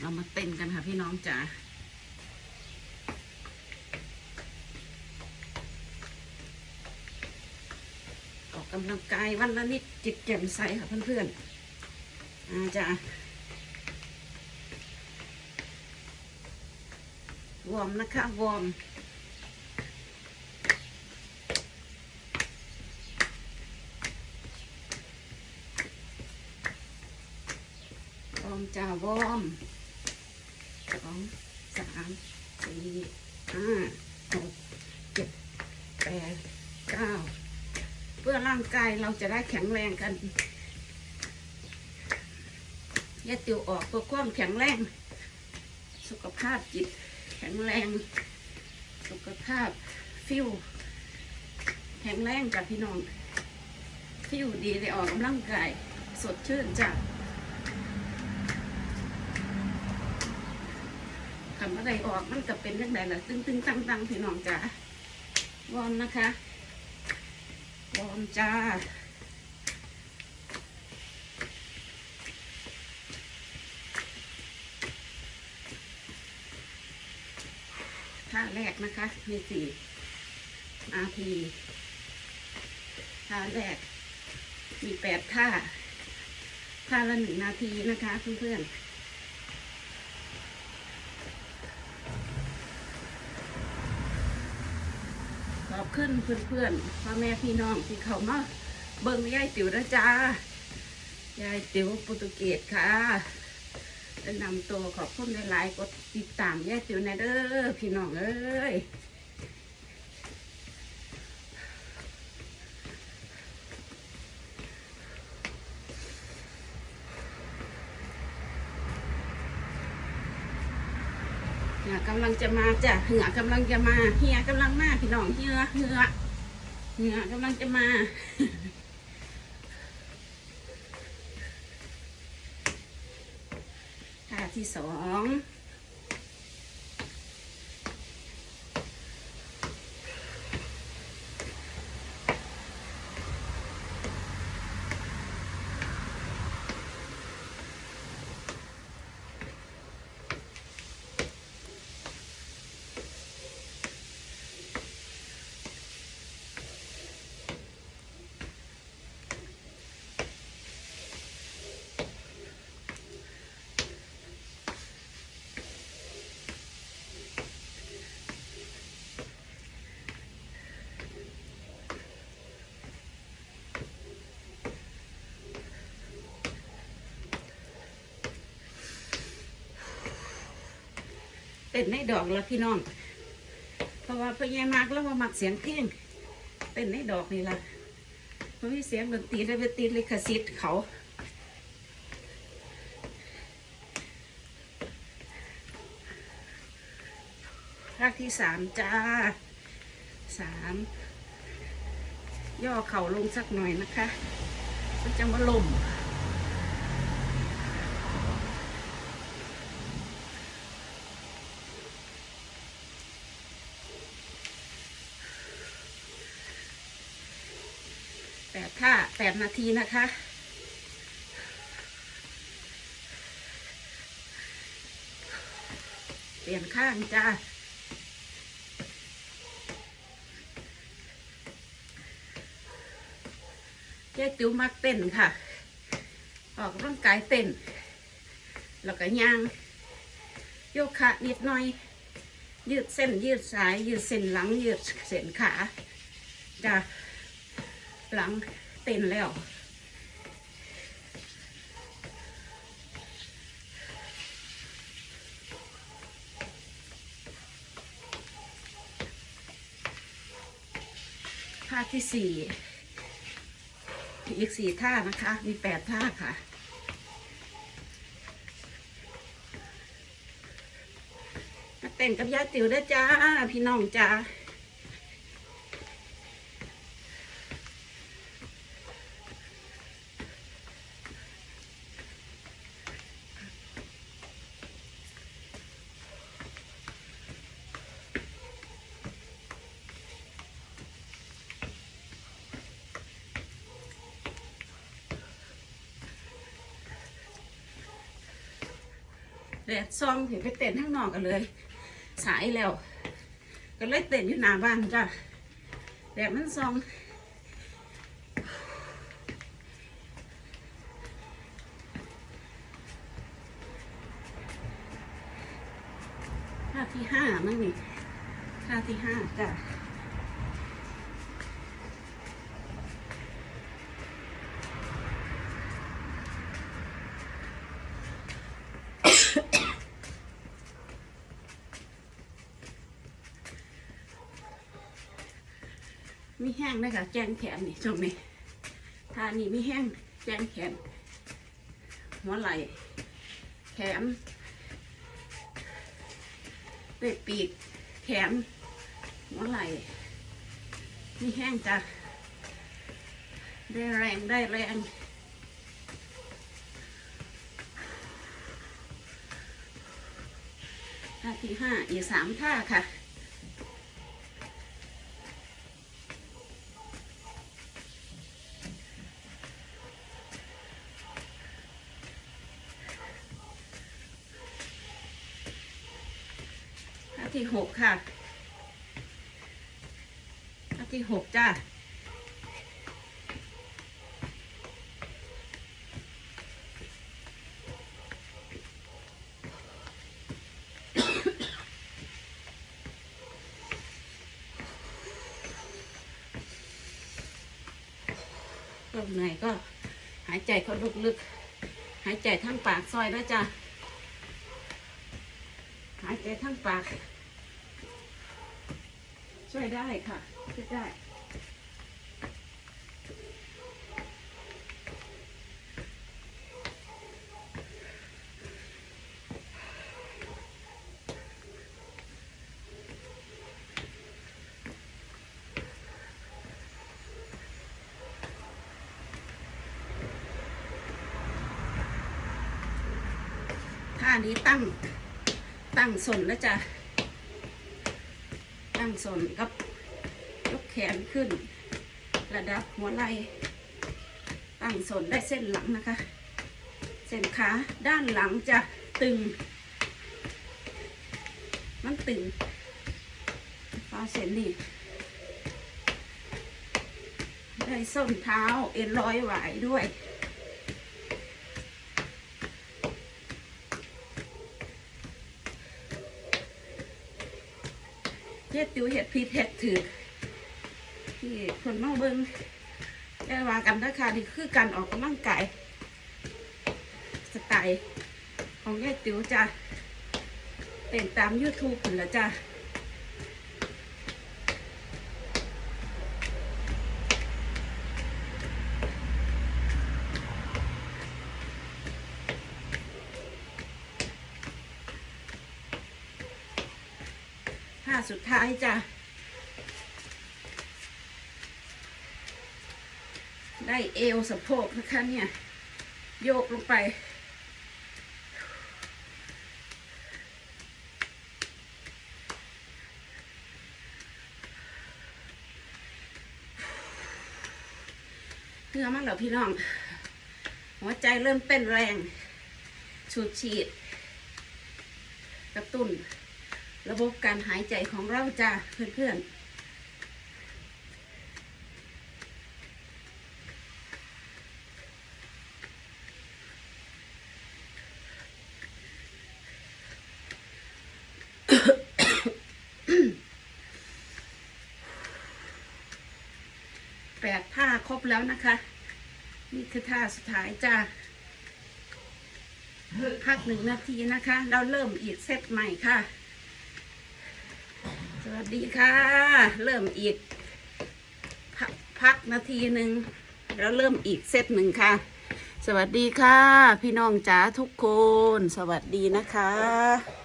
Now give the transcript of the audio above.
เรามาเต้นกันค่ะพี่น้องจ๋าออกกำลังกายวันละนิดจิตแจ่มใสค่ะเพื่อนๆอาจ้าวอร์มนะคะวอร์ม วอร์ม จ้าวอร์มสองสามสี่ห้าหกเจ็ดแปดเก้าเพื่อร่างกายเราจะได้แข็งแรงกันย่าติวออกเพื่อความแข็งแรง สุขภาพจิต แข็งแรง สุขภาพฟิวแข็งแรงกับพี่น้อง ฟิวดีได้ออกกำลังกาย สดชื่นจ้ะ คำอะไรออกมันก็เป็นเรื่องล่ะตึงตึงตังตังพี่น้องจ้าวอมนะคะวอมจ้าท่าแรกนะคะมีสี่นาทีท่าแรก มีแปดท่าท่าละหนึ่งนาทีนะคะเพื่อนๆ ขอบขึ้นเพื่อนๆพ่อแม่พี่น้องที่เขามาเบิ่งยายติ๋วนะจ้ายายติ๋วโปรตุเกสค่ะแนะนำตัวขอบคุณหลายๆกดติดตามยายติ๋วนะเด้อพี่น้องเอ้ยเหงา กำลังจะมาจ้ะเหือกำลังจะมาเฮียกำลังมาพี่น้องเฮือเฮือเหือกำลังจะมาท่าที่สอง ต้นในดอกแล้วพี่น้อง เพราะว่าพ่อใหญ่มากแล้วว่ามักเสียงเพลงเต้นในดอกนี่ล่ะมันมีเสียงดนตรีแล้ไปติดลิขสิทธิ์เขาภาคที่สามจ้าสามย่อเข่าลงสักหน่อยนะคะ มันจะมาลม ดท่าแปดนาทีนะคะ เปลี่ยนข้างจ้าเจ๊ติ๋วมักเต้นค่ะ ออกกำลังกายเต้น แล้วก็ย่าง โยคะนิดหน่อย ยืดเส้นยืดสาย ยืดเส้นหลัง ยืดเส้นขาจ้ะ หลังเต้นแล้วท่าที่สี่อีกสี่ท่านะคะ มีแปดท่าค่ะมาเต้นกับยาติ๋วได้จ้า พี่น้องจ้า แดดซองเห็นไปเต้นข้างนอกกันเลย สายแล้ว ก็เลยเต้นอยู่หน้าบ้านจ้ะแดดมันซองท่าที่ห้ามั่งนี่ท่าที่ห้าจ้ะ มีแห้งเลยค่ะแกงแขนนี่ช่วงนี้ทานี่มีแห้งแกงแขน หัวไหล่แขนเล็บปีก แขน หัวไหล่มีแห้งจ้ะได้แรงได้แรงท่าที่ห้าอีกสามท่าค่ะ ที่หกค่ะท่าที่หกจ้าก็เหนื่อยก็หายใจเขาลึกๆ หายใจทั้งปากซอยนะจ๊ะ หายใจทั้งปาก ช่วยได้ค่ะ ช่วยได้ ท่านี้ตั้ง ตั้งสนแล้วจ้ะ ตั้งสนกับยกแขนขึ้น ระดับหัวไหล่ตั้งสนได้เส้นหลังนะคะ เส้นขาด้านหลังจะตึง มันตึงฟ้าเส้นนี่ได้ส้นเท้าเอ็นร้อยไหวด้วย เฮ็ดติวเฮ็ดผีเฮ็ดถือที่คนมาเบิ้งแกว่ากันนะคะนี่คือการออกกำลังกายสไตล์ของยายติวจ้ะเต้นตาม YouTube ผนละจ้ะ สุดท้ายจ้ะ ได้เอวสะโพกนะคะเนี่ย โยกลงไปเพื่อมันเหรอพี่น้อง หัวใจเริ่มเต้นแรงสูดฉีด กระตุ้น ระบบการหายใจของเราจ้าเพื่อนๆแปดท่าครบแล้วนะคะ นี่คือท่าสุดท้ายจ้าพักหนึ่งนาทีนะคะ เราเริ่มอีกเซตใหม่ค่ะ วัสดีค่ะ เริ่มอีกพกพักนาทีหนึ่งแล้วเริ่มอีกเซตหนึ่งค่ะ สวัสดีค่ะ พี่น้องจ๋าทุกคน สวัสดีนะคะ